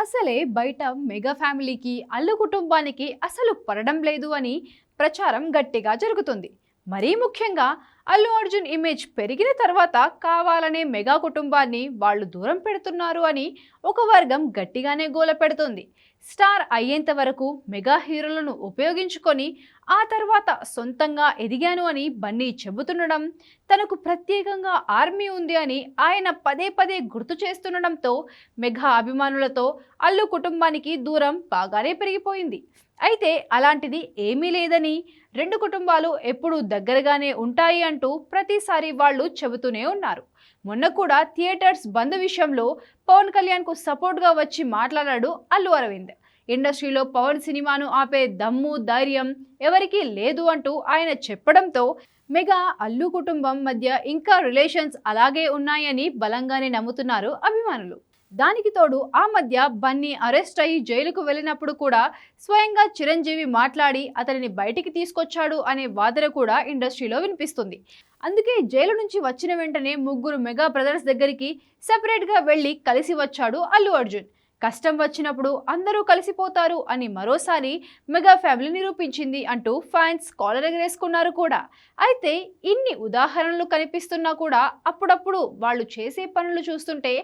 అసలే బయట మెగా ఫ్యామిలీకి అల్లు కుటుంబానికి అసలు పడడం లేదు అని ప్రచారం గట్టిగా జరుగుతుంది. మరీ ముఖ్యంగా అల్లు అర్జున్ ఇమేజ్ పెరిగిన తర్వాత కావాలనే మెగా కుటుంబాన్ని వాళ్ళు దూరం పెడుతున్నారు అని ఒక వర్గం గట్టిగానే గోల పెడుతుంది. స్టార్ అయ్యేంత వరకు మెగా హీరోలను ఉపయోగించుకొని ఆ తర్వాత సొంతంగా ఎదిగాను అని బన్నీ చెబుతుండడం తనకు ప్రత్యేకంగా ఆర్మీ ఉంది అని ఆయన పదే పదే గుర్తు చేస్తుండడంతో మెగా అభిమానులతో అల్లు కుటుంబానికి దూరం బాగానే పెరిగిపోయింది. అయితే అలాంటిది ఏమీ లేదని రెండు కుటుంబాలు ఎప్పుడూ దగ్గరగానే ఉంటాయి అంటూ ప్రతిసారి వాళ్ళు చెబుతూనే ఉన్నారు. మొన్న కూడా థియేటర్స్ బంద్ విషయంలో పవన్ కళ్యాణ్కు సపోర్ట్గా వచ్చి మాట్లాడాడు అల్లు అరవింద్. ఇండస్ట్రీలో పవన్ సినిమాను ఆపే దమ్ము ధైర్యం ఎవరికీ లేదు అంటూ ఆయన చెప్పడంతో మెగా అల్లు కుటుంబం మధ్య ఇంకా రిలేషన్స్ అలాగే ఉన్నాయని బలంగానే నమ్ముతున్నారు అభిమానులు. దానికి తోడు ఆ మధ్య బన్నీ అరెస్ట్ అయ్యి జైలుకు వెళ్ళినప్పుడు కూడా స్వయంగా చిరంజీవి మాట్లాడి అతనిని బయటికి తీసుకొచ్చాడు అనే వాదన కూడా ఇండస్ట్రీలో వినిపిస్తుంది. అందుకే జైలు నుంచి వచ్చిన వెంటనే ముగ్గురు మెగా బ్రదర్స్ దగ్గరికి సెపరేట్గా వెళ్ళి కలిసి వచ్చాడు అల్లు అర్జున్. కష్టం వచ్చినప్పుడు అందరూ కలిసిపోతారు అని మరోసారి మెగా ఫ్యామిలీ నిరూపించింది అంటూ ఫ్యాన్స్ కాలర్ ఎగరేసుకున్నారు కూడా. అయితే ఇన్ని ఉదాహరణలు కనిపిస్తున్నా కూడా అప్పుడప్పుడు వాళ్ళు చేసే పనులు చూస్తుంటే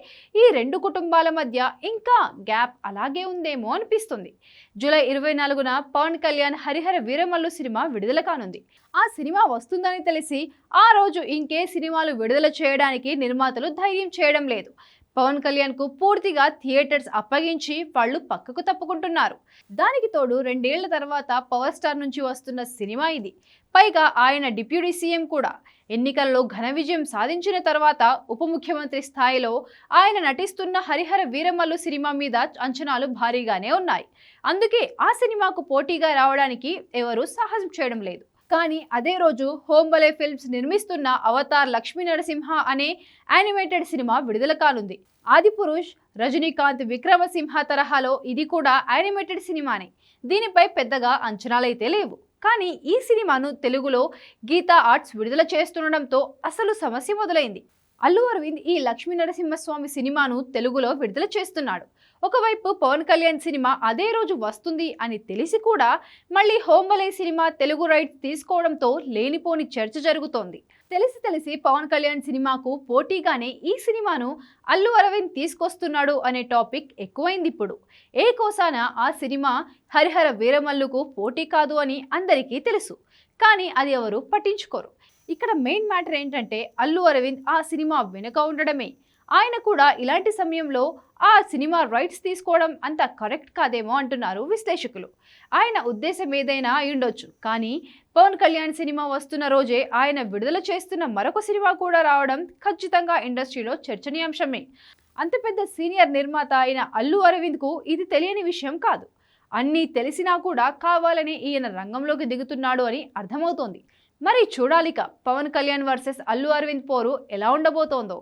ఈ రెండు కుటుంబాల మధ్య ఇంకా గ్యాప్ అలాగే ఉందేమో అనిపిస్తుంది. జూలై ఇరవై నాలుగున పవన్ కళ్యాణ్ హరిహర వీరమల్లు సినిమా విడుదల కానుంది. ఆ సినిమా వస్తుందని తెలిసి ఆ రోజు ఇంకే సినిమాలు విడుదల చేయడానికి నిర్మాతలు ధైర్యం చేయడం లేదు. పవన్ కళ్యాణ్కు పూర్తిగా థియేటర్స్ అప్పగించి వాళ్ళు పక్కకు తప్పుకుంటున్నారు. దానికి తోడు రెండేళ్ళ తర్వాత పవర్ స్టార్ నుంచి వస్తున్న సినిమా ఇది. పైగా ఆయన డిప్యూటీ సీఎం కూడా. ఎన్నికల్లో ఘన విజయం సాధించిన తర్వాత ఉప ముఖ్యమంత్రి స్థాయిలో ఆయన నటిస్తున్న హరిహర వీరమల్లు సినిమా మీద అంచనాలు భారీగానే ఉన్నాయి. అందుకే ఆ సినిమాకు పోటీగా రావడానికి ఎవరూ సాహసం చేయడం లేదు. కానీ అదే రోజు హోంబలే ఫిల్మ్స్ నిర్మిస్తున్న అవతార్ లక్ష్మీ నరసింహ అనే యానిమేటెడ్ సినిమా విడుదల కానుంది. ఆదిపురుష్ రజనీకాంత్ విక్రమసింహ తరహాలో ఇది కూడా యానిమేటెడ్ సినిమానే. దీనిపై పెద్దగా అంచనాలైతే లేవు. కానీ ఈ సినిమాను తెలుగులో గీతా ఆర్ట్స్ విడుదల చేస్తుండడంతో అసలు సమస్య మొదలైంది. అల్లు అరవింద్ ఈ లక్ష్మీ నరసింహస్వామి సినిమాను తెలుగులో విడుదల చేస్తున్నాడు. ఒకవైపు పవన్ కళ్యాణ్ సినిమా అదే రోజు వస్తుంది అని తెలిసి కూడా మళ్ళీ హోంబలే సినిమా తెలుగు రైట్స్ తీసుకోవడంతో లేనిపోని చర్చ జరుగుతోంది. తెలిసి తెలిసి పవన్ కళ్యాణ్ సినిమాకు పోటీగానే ఈ సినిమాను అల్లు అరవింద్ తీసుకొస్తున్నాడు అనే టాపిక్ ఎక్కువైంది ఇప్పుడు. ఏ కోసాన ఆ సినిమా హరిహర వీరమల్లుకు పోటీ కాదు అని అందరికీ తెలుసు. కానీ అది ఎవరు పట్టించుకోరు. ఇక్కడ మెయిన్ మ్యాటర్ ఏంటంటే అల్లు అరవింద్ ఆ సినిమా వెనుక ఉండడమే. ఆయన కూడా ఇలాంటి సమయంలో ఆ సినిమా రైట్స్ తీసుకోవడం అంత కరెక్ట్ కాదేమో అంటున్నారు విశ్లేషకులు. ఆయన ఉద్దేశం ఏదైనా అయ్యుండొచ్చు కానీ పవన్ కళ్యాణ్ సినిమా వస్తున్న రోజే ఆయన విడుదల చేస్తున్న మరొక సినిమా కూడా రావడం ఖచ్చితంగా ఇండస్ట్రీలో చర్చనీయాంశమే. అంత పెద్ద సీనియర్ నిర్మాత అయిన అల్లు అరవింద్కు ఇది తెలియని విషయం కాదు. అన్నీ తెలిసినా కూడా కావాలని ఈయన రంగంలోకి దిగుతున్నాడు అని అర్థమవుతోంది. మరి చూడాలిక. పవన్ కళ్యాణ్ వర్సెస్ అల్లు అరవింద్ పోరు ఎలా ఉండబోతోందో.